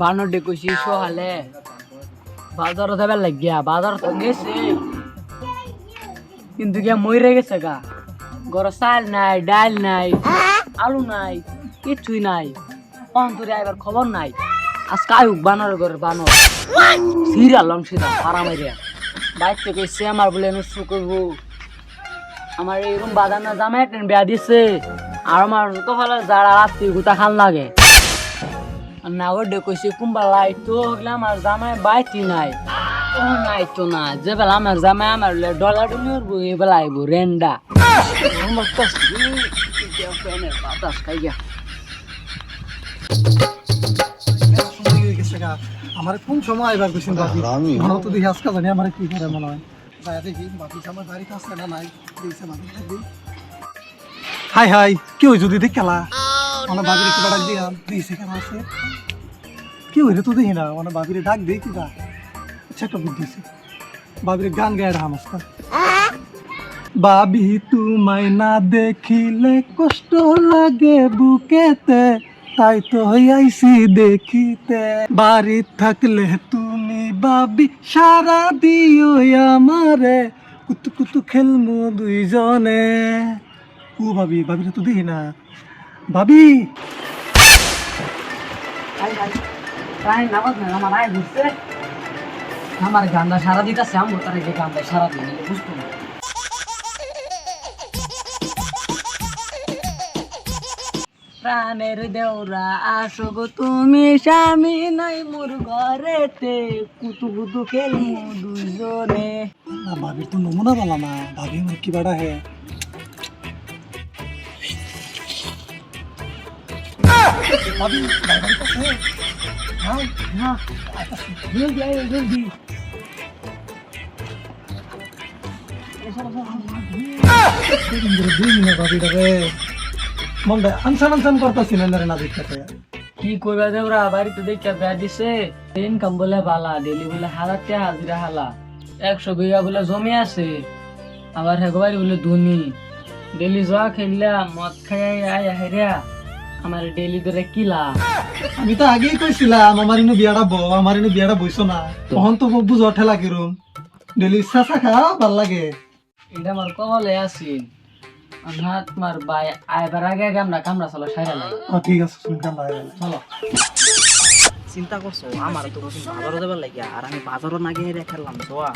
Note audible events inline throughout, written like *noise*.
বানর ডেকুছি সহালে বাজার যাবার লাগিয়া, বাজার তো গেছে। কিন্তু গিয়া মরে গেছে গা। গরো চাল নাই ডাল নাই, আলু নাই, কিছুই নাই। অন্তরে আইবার খবর নাই। আজকে আয়ুক বানর ঘরের বানর। সিরিয়ালাম সেটা পাড়া মারিয়া বাইতে কইছে আমার বলে নষ্ট করব। আমার এরকম বাদানা জামাই বিয়া দিছে। আর আমার ভালো যারা রাত্রি গুতা খান লাগে। না ও কইছে কুম্বা লাই তো হলে আমার জামাই বাইতি নাই। ও নাই তো না যে বেলা আমার জামাই আমার ডলা ডলি উঠবো এই বেলা আইব রেন্ডা আমার বাতাস খাই গিয়া কোন সময় এবার বাপি? ঘর তো দেখি আজকে জানি আমার কি করে মনে হয়। যায় দেখি বাপি আমার বাড়িতে আসছে না নাই বাপি হাই হাই কেউ যদি দেখ খেলা? আমার বাবির একটু ডাক দিয়া। দিয়েছে কেন আছে কি হইলে তো দেখি না মানে বাবিরে ডাক দেই কি ডাক আচ্ছা একটা বুদ্ধি বাবিরে গান গায়ে রাম আজকাল বাবি তোমায় না দেখিলে কষ্ট লাগে বুকেতে, তাই তো আইসি দেখিতে। বাড়ি থাকলে তুমি বাবি সারা দিও আমারে। কুতু কুতু খেলমু দুইজনে। ও ভাবি, ভাবিরে তো দেখি না। ভাবি। আমার গান্দা সারা দিতেছে আমার তার যে গান্দা সারা দিন বুঝতো না। প্রাণের দেওরা আসো গো তুমি স্বামী নাই মোর ঘরেতে। কুতু কুতু খেলমু দুইজনে। না, ভাবির তো নমুনা বলা না। ভাবি আমার কি বাড়া হে? আনসান আনসান করতেছি না না দেখতে কি কইবা দেওরা বাড়িতে দেখে বেয়া দিছে? বালা ডেলি বলে হালাতে হাজিরা হালা। একশো বিঘা বলে জমি আছে। আবার হেগবাড়ি বলে ধনী। ডেলি জোয়া খেললা মদ খাই আয় হেরিয়া। আমার ডেলি ধরে কিলা আমি তো আগেই কইছিলাম আমার ইনু বিয়াটা বউ আমার ইনু বিয়াটা বইছো না। তখন তো বুঝ ঠেলা কিরম ডেলি চাচা খাও ভালো লাগে। এটা আমার কবলে আছিল। হাত মার বাই আইবার আগে কামরা কামরা চলো সাইরা ঠিক আছে শুনতাম ভাই চলো। চিন্তা করছ আমার তো কোথাও বাজারও যাবার লাগে আর আমি বাজারও না গিয়ে খেললাম সোয়া।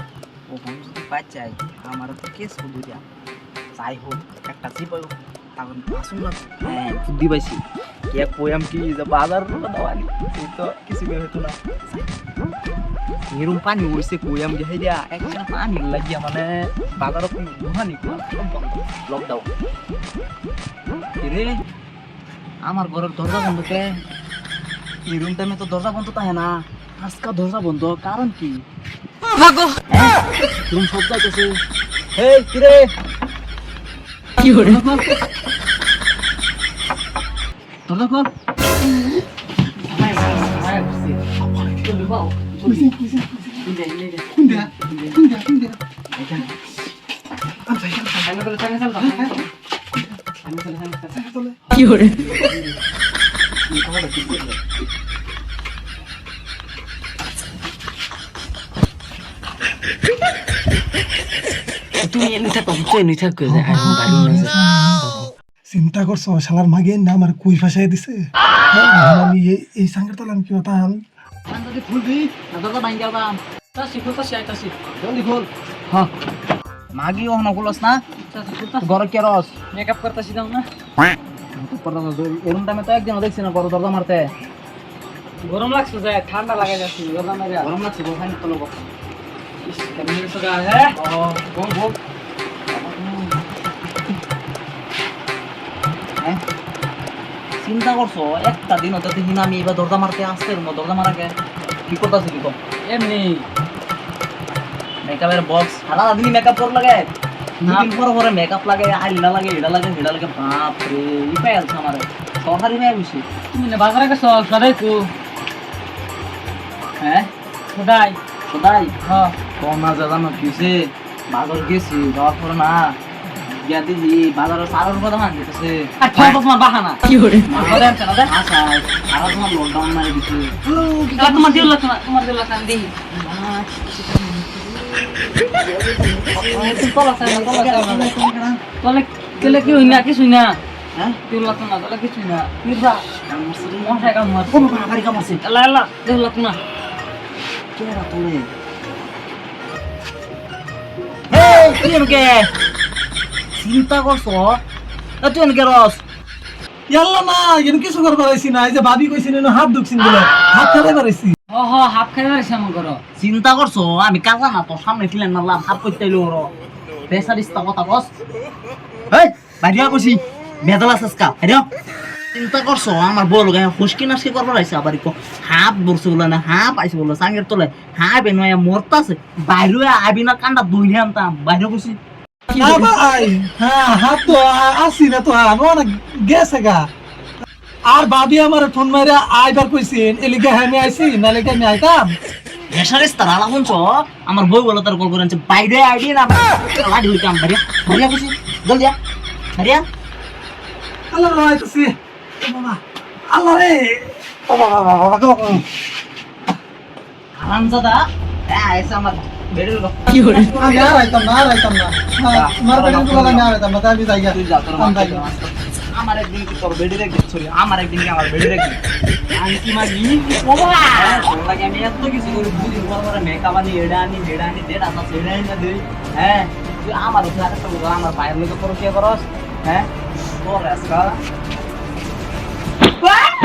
ও ফোন যদি পাই চাই আমার তো কেস দিয়া যাই হোক একটা চিপ হ্যাঁ বুদ্ধি পাইছি। কে কইয়াম কি যে বাজার দেওয়ানি এই তো কিছু বের হতো না। এরম পানি উড়ছে কইয়াম যে হেরিয়া একটা পানি লাগিয়া মানে বাজারও কোনো দোকানি লকডাউন রে? আমার ঘরের দরজা বন্ধ কে? এই রুম টাইমে তো দরজা বন্ধ থাকে না। আজকা দরজা বন্ধ কারণ কি? ভাগো। রুম সব যাইতেছে। হেই কিরে কি করে দরজা খোল কোন দিয়া কোন দিয়া কোন দিয়া কি করে তুমি এমনি থাকো তুই এমনি থাকো যে বাড়ি না চিন্তা করছ শালার মাগে না আমার কুই ফাঁসাই দিছে? হ্যাঁ, আমি এই- এই সাঙ্গের তলাম কি খুলবি না ভাঙ গেলাম জলদি খোল হ্যাঁ মাগি ওহন খুলস না? খুলতাসি ঘর কে রস মেকআপ করতাসি দাও না। এরম টাইমে তো একদিন দেখছি না ঘর দরজা মারতে। গরম লাগছে যায় ঠান্ডা লাগে যাচ্ছে গরম লাগছে। গোখানি তো লোক হ্যাঁ হ্যাঁ? চিন্তা করছ একটা দিন ওটা দেখি না আমি এবার দরজা মারতে আসতে দরজা মারাকে কি করতেছি কি এমনি মেকআপের বক্স সারা দিন মেকআপ কর লাগে না। দুদিন পরে পরে মেকআপ লাগে আইলা লাগে এটা লাগে সেটা লাগে বাপ রে ই পাই আছে আমার সরকারি মেয়ে বেশি তুমি না বাজারে গেছো সদাই কো হ্যাঁ সদাই সদাই হ্যাঁ কম না জানো কিসে বাজার গেছি যাওয়ার পরে না গিয়া দিদি বাজারে সারার কথা মান দিতেছে আর ঠক তোমার বাহানা। কি করে কথা আছে না আচ্ছা সারা তোমার লকডাউন মারি দিছে। তোমার দিল না তোমার দিল লাগতো না দিই। কেলে কি হই না। কিছু না হ্যাঁ? দিল লাগতো না তাহলে কিছু *laughs* না নির্বা মশাই কাম মার কোন আছে। আল্লাহ আল্লাহ দিল লাগতো না। কেরা তোলে? তুই এমকে চিন্তা করছ এ তুই এমকে রস ইয়াল্লা না এন কিছু করবার আইছি না এই যে ভাবি কইছিন এনে হাত ঢুকছিন বলে। হাত খেলে পারাইছি হ হ হাফ খাই পারিস আমার করো চিন্তা করছ আমি কাজা না তোর সামনে ছিলেন না লাভ হাত করতে এলো ওর বেসারিস্তা কথা কস এই বাইরিয়া কইছি বেদল আছিস কা বাইরিয়া চিন্তা করছ? আমার বল গায়ে হুসকি নাসকি করবার আইছে আবার ইকো হাত বলছে বলে না হাত আইছে বলে সাঙ্গের তোলে হ্যাঁ বেনয়া মরতাছে বাইরে আবি না কান্ডা দইরে আনতাম বাইরে হ্যাঁ গেছে আর ভাবি আমার ফোন মারে আইবার কইছেন এলিগে আমি আইছি না আমি আইতাম? বেসারিস্তা রালা শুনছ? আমার বই বলে তার কল করে আনছে বাইরে আইডি না লাডি হইতাম বাইরিয়া বাইরিয়া কইছি জলদি আল্লাহ বাবা। আল্লাহ রে। বাবা বাবা বাবা। হারামজাদা আইসা আমার বেড়ে গেল আমি আর আইতাম না। আর আইতাম না হ্যাঁ, মার বেডিং আমি আর আইতাম না তাই আমি যাই। তুই যা তোর। আমার একদিন কি তোর বেডে রাখবি সরি আমার একদিন কি আমার বেডে রাখবি আমি কি মাগি? বাবা। লাগে আমি এত কিছু করি মেকআপ আনি আনি আনি আনি না দিই। হ্যাঁ তুই আমার উপরে আমার লোকে করো কে করস। হ্যাঁ? তোর আজকা